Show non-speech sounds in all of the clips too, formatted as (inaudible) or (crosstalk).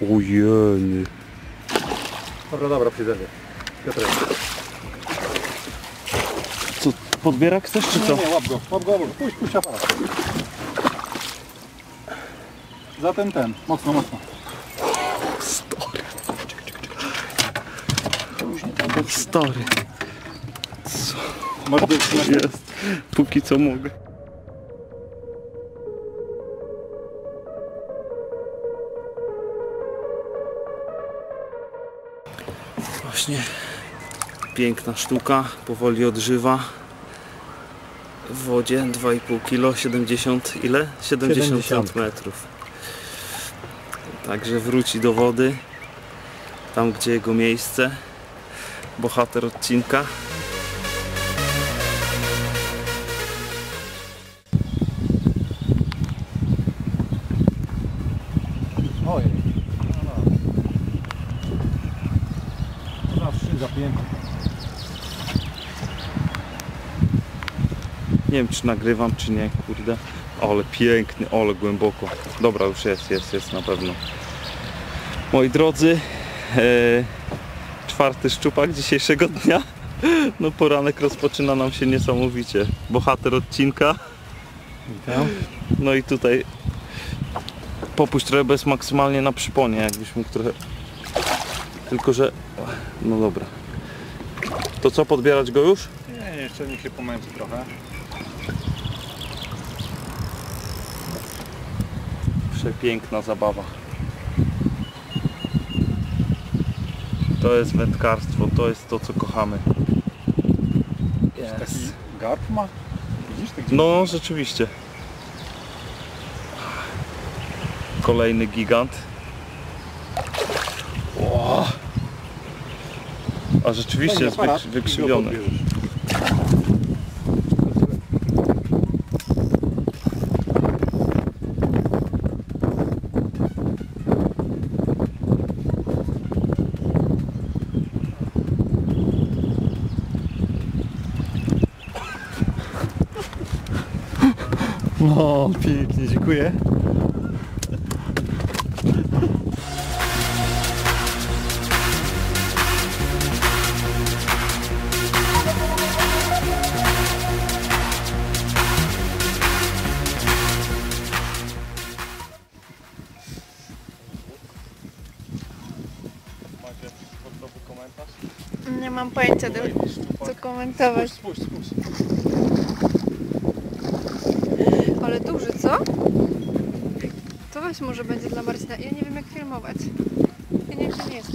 Ujeny. Dobra, dobra, przyjdę. Piotrek. Co, podbierak chcesz czy co? Nie, nie, łap go, łap go, łap go. Puść, puść aparat. Zatem ten, mocno, mocno. Stary. Stary. Masz do Jest. Póki co mogę. Właśnie piękna sztuka, powoli odżywa. W wodzie 2,5 kg, 70 ile? 70, 70. metrów. Także wróci do wody, tam gdzie jego miejsce. Bohater odcinka. Nie wiem czy nagrywam czy nie, kurde. Ale piękny, ale głęboko. Dobra, już jest, jest, jest na pewno. Moi drodzy, e, czwarty szczupak dzisiejszego (laughs) dnia. No poranek rozpoczyna nam się niesamowicie. Bohater odcinka. Witam. No i tutaj popuść trochę bez maksymalnie na przyponie, jakbyś mógł trochę... Tylko, że... No dobra. To co, podbierać go już? Nie, nie, jeszcze niech się pomęczy trochę. Przepiękna zabawa. To jest wędkarstwo, to jest to co kochamy. Taki garb ma? Widzisz? Tak No rzeczywiście. Kolejny gigant. O! A rzeczywiście jest wykrzywiony. No, pięknie, dziękuję. Mam pojęcia, do, co komentować. Spójrz, spójrz. Ale duży, co? To weź może będzie dla Marcina. Ja nie wiem jak filmować. Ja nie wiem, nie jest.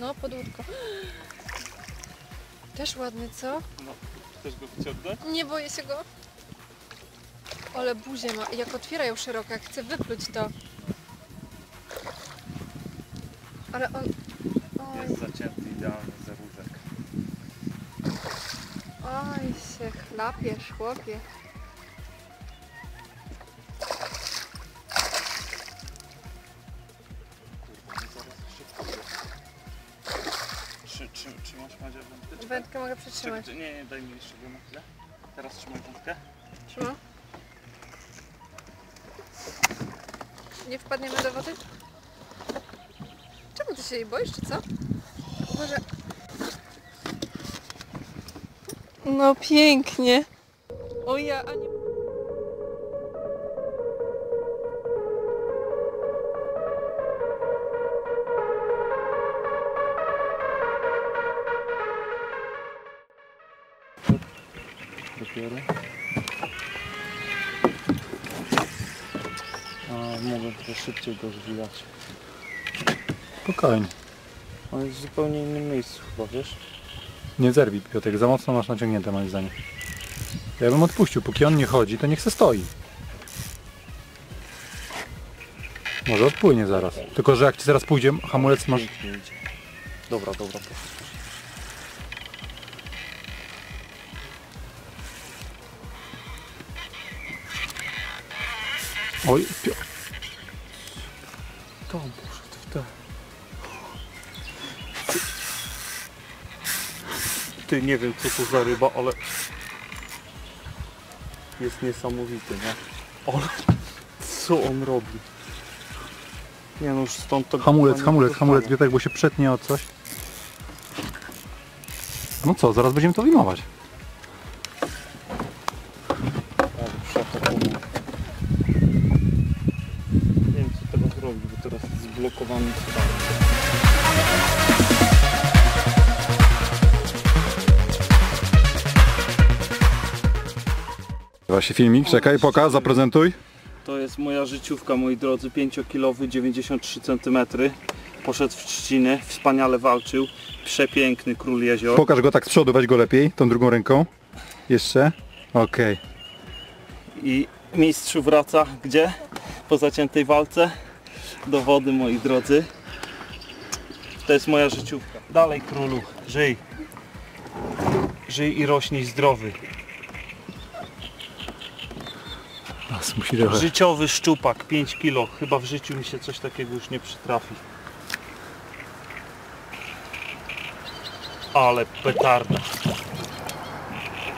No, pod łódko. Też ładny, co? No, chcesz go wyciągnąć? Nie boję się go. Ale buzię ma. Jak otwiera ją szeroko, jak chce wypluć to. Ale on... Oj, Jest zacięty idealnie za różek. oj się chlapiesz, chłopie. Kurwa, zaraz szybko go. Trzy, trzy, trzymasz Madzia wędkę? Wędkę mogę przytrzymać. Czekaj, Nie, nie, daj mi jeszcze na chwilę. Teraz trzymaj wędkę. Trzyma. Nie wpadniemy do wody? Czemu ty się jej boisz, czy co? Może... No pięknie. O ja, a nie... Dopiero. A, mogę trochę szybciej go zwijać. Spokojnie. On jest w zupełnie innym miejscu chyba, wiesz? Nie zerwij, Piotrek, za mocno masz naciągnięte moim zdaniem. Ja bym odpuścił, póki on nie chodzi, to niech se stoi. Może odpłynie zaraz. Tylko, że jak ci zaraz pójdzie, hamulec masz... Idzie. Dobra, dobra, to. Oj, Pio... Ty nie wiem co to za ryba, ale jest niesamowity, nie? Ale co on robi? Nie no już stąd to... Hamulec, nie hamulec, dostanie. hamulec, Piotrek, bo się przetnie o coś. No co, zaraz będziemy to wyjmować. Właśnie filmik, czekaj, pokaż, zaprezentuj. To jest moja życiówka, moi drodzy, 5-kilowy, 93 cm. Poszedł w trzciny, wspaniale walczył. Przepiękny król jezior. Pokaż go tak z przodu, weź go lepiej, tą drugą ręką. Jeszcze. Okej. I mistrzu wraca gdzie? Po zaciętej walce do wody, moi drodzy. To jest moja życiówka. Dalej królu, żyj. Żyj i rośnij zdrowy. Nas musi trochę. Życiowy szczupak, 5 kilo. Chyba w życiu mi się coś takiego już nie przytrafi. Ale petarda.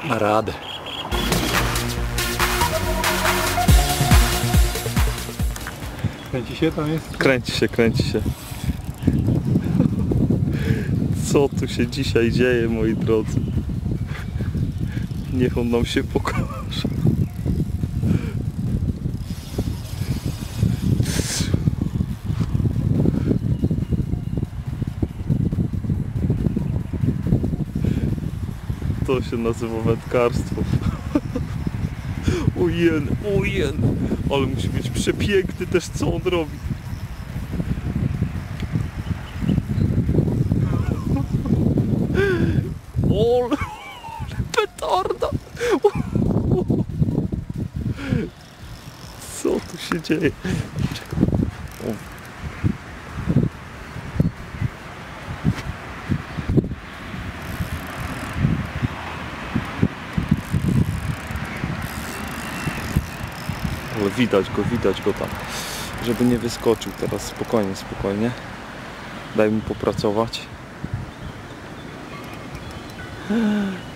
Na radę. Kręci się tam jest? Kręci się, kręci się. Co tu się dzisiaj dzieje, moi drodzy? Niech on nam się pokaże. To się nazywa wędkarstwo. (laughs) Ojen, ojen. Ale musi być przepiękny też co on robi. (laughs) Ole, petarda. (laughs) Co tu się dzieje? Czekaj. Widać go, widać go tam. Żeby nie wyskoczył teraz. Spokojnie, spokojnie. Daj mu popracować. (laughs)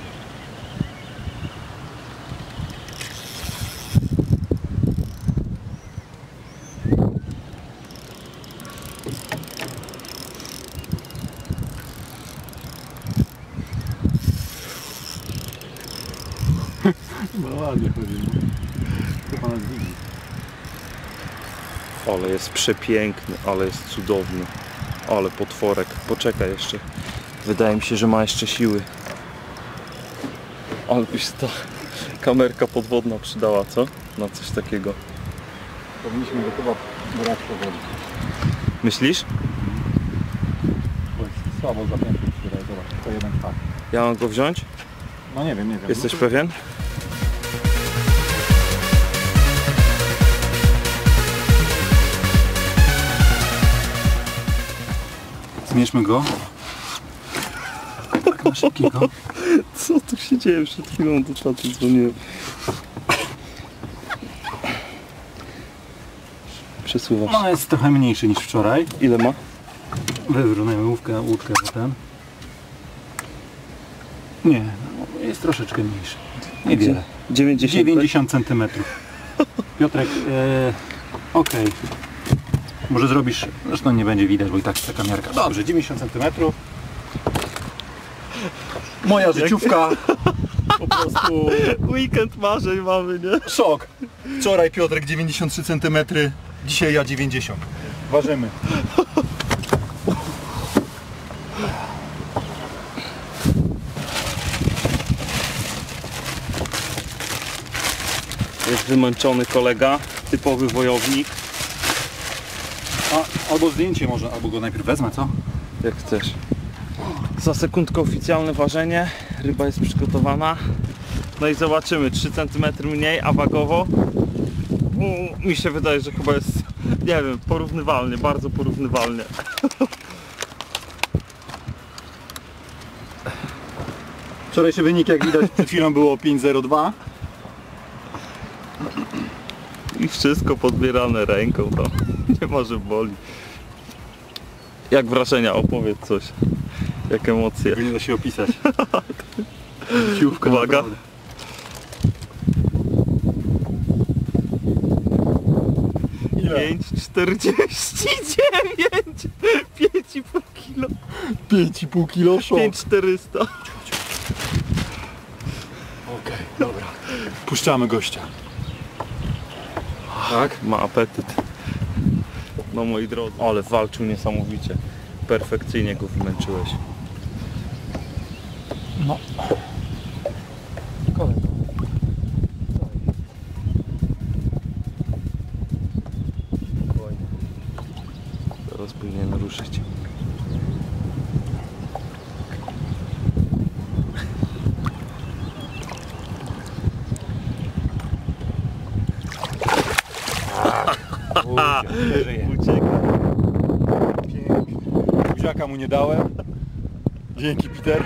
No ładnie chodzi. Chyba nas widzi. Ale jest przepiękny, ale jest cudowny. Ale potworek. Poczekaj jeszcze. Wydaje mi się, że ma jeszcze siły. Ale by się ta kamerka podwodna przydała, co? Na coś takiego. Powinniśmy go chyba brać powoli. Myślisz? Bo jest słabo zapięty zobacz, to jeden fakt. Ja mam go wziąć? No nie wiem, nie wiem. Jesteś pewien? Zmierzmy go. (laughs) Tak na szybkiego. Co tu się dzieje? Przed chwilą do czatu dzwoniłem. Przesuwasz. No jest trochę mniejszy niż wczoraj. Ile ma? Wywrócimy łówkę, łódkę potem. Nie, no, jest troszeczkę mniejszy. Niewiele. 90. 90 cm. Piotrek, e, okej. Może zrobisz, zresztą nie będzie widać, bo i tak jest taka miarka. Dobrze, 90 cm. Moja życiówka. Po prostu Weekend marzeń mamy, nie? szok. Wczoraj Piotrek 93 cm, dzisiaj ja 90. Ważymy. Jest wymęczony kolega, typowy wojownik. Albo zdjęcie może, albo go najpierw wezmę, co? Jak chcesz. Za sekundkę oficjalne ważenie. Ryba jest przygotowana. No i zobaczymy. 3 cm mniej, a wagowo mi się wydaje, że chyba jest, nie wiem, porównywalnie, bardzo porównywalnie. (laughs) Wczorajszy wynik, jak widać, przed chwilą było 5,02. I wszystko podbierane ręką tam. (laughs) nie może boli. Jak wrażenia? Opowiedz coś. Jak emocje. Nie da się opisać. (laughs) Siłówka Uwaga. Naprawdę. Pięć czterdzieści (laughs) dziewięć! Pięć i pół kilo. Pięć i pół kilo szok. Pięć czterysta. Okej, okay, dobra. Puszczamy gościa. Tak? Ma apetyt. No moi drodzy. Ale walczył niesamowicie. Perfekcyjnie go wymęczyłeś. No. Ucieka. Pięknie. Buziaka mu nie dałem. Dzięki Peter.